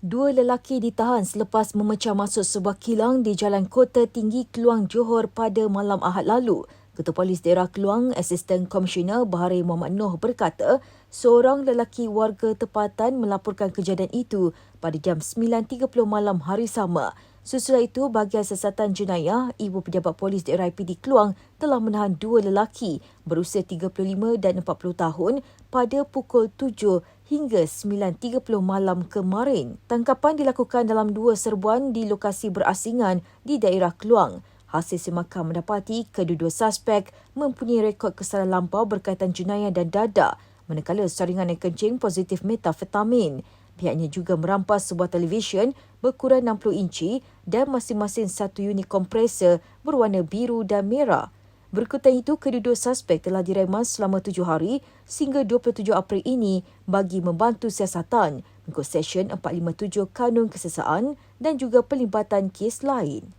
Dua lelaki ditahan selepas memecah masuk sebuah kilang di Jalan Kota Tinggi Keluang Johor pada malam Ahad lalu. Ketua Polis Daerah Keluang, Asisten Komisioner Bahari Muhammad Noh berkata, seorang lelaki warga tempatan melaporkan kejadian itu pada jam 9.30 malam hari sama. Sesudah itu, bahagian siasatan jenayah, Ibu Pejabat Polis Daerah IPD Keluang telah menahan dua lelaki berusia 35 dan 40 tahun pada pukul 7 hingga 9.30 malam kemarin. Tangkapan dilakukan dalam dua serbuan di lokasi berasingan di daerah Keluang. Hasil semakan mendapati kedua-dua suspek mempunyai rekod kesalahan lampau berkaitan jenayah dan dadah manakala saringan yang kencing positif metafetamin. Pihaknya juga merampas sebuah televisyen berukuran 60 inci dan masing-masing satu unit kompresor berwarna biru dan merah. Berikutan itu, kedua-dua suspek telah direman selama tujuh hari sehingga 27 April ini bagi membantu siasatan mengikut Seksyen 457 Kanun Kesesaan dan juga pelibatan kes lain.